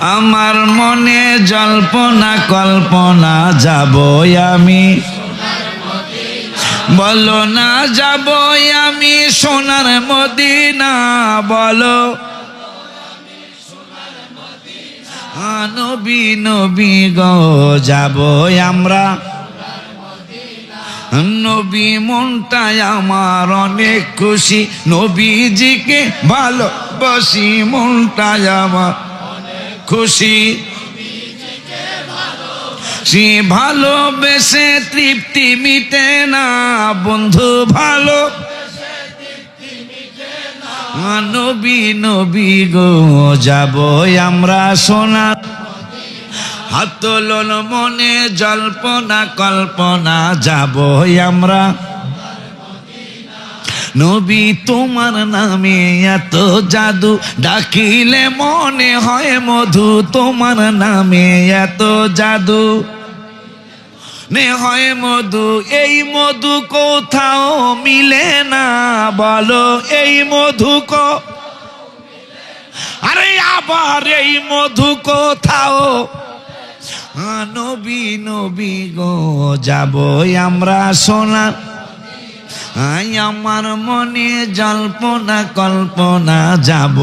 আমার মনে জল্পনা, কল্পনা যাব আমি। বলো না যাব আমি সোনার মদিনা, বলো। নবী নবী গো যাব আমরা। নবী মনটাই আমার অনেক খুশি, নবীজিকে ভালোবাসি মনটাই আমার খুশি। সে ভালোবেসে তৃপ্তি মিটে না, বন্ধু ভালো। নবী নবী গো, যাব আমরা সোনা। হাতলন মনে, জল্পনা, কল্পনা, যাব আমরা। নবী তোমার নামে এত জাদু ডাকিলে মনে হয় মধু। তোমার নামে এত জাদু নে হয় মধু। এই মধু কোথাও মিলে না বলো, এই মধু কো আরে আবার এই মধু কোথাও নবী নবী গো, যাব আমরা সোনা আই আমার মনে জল্পনা কল্পনা যাব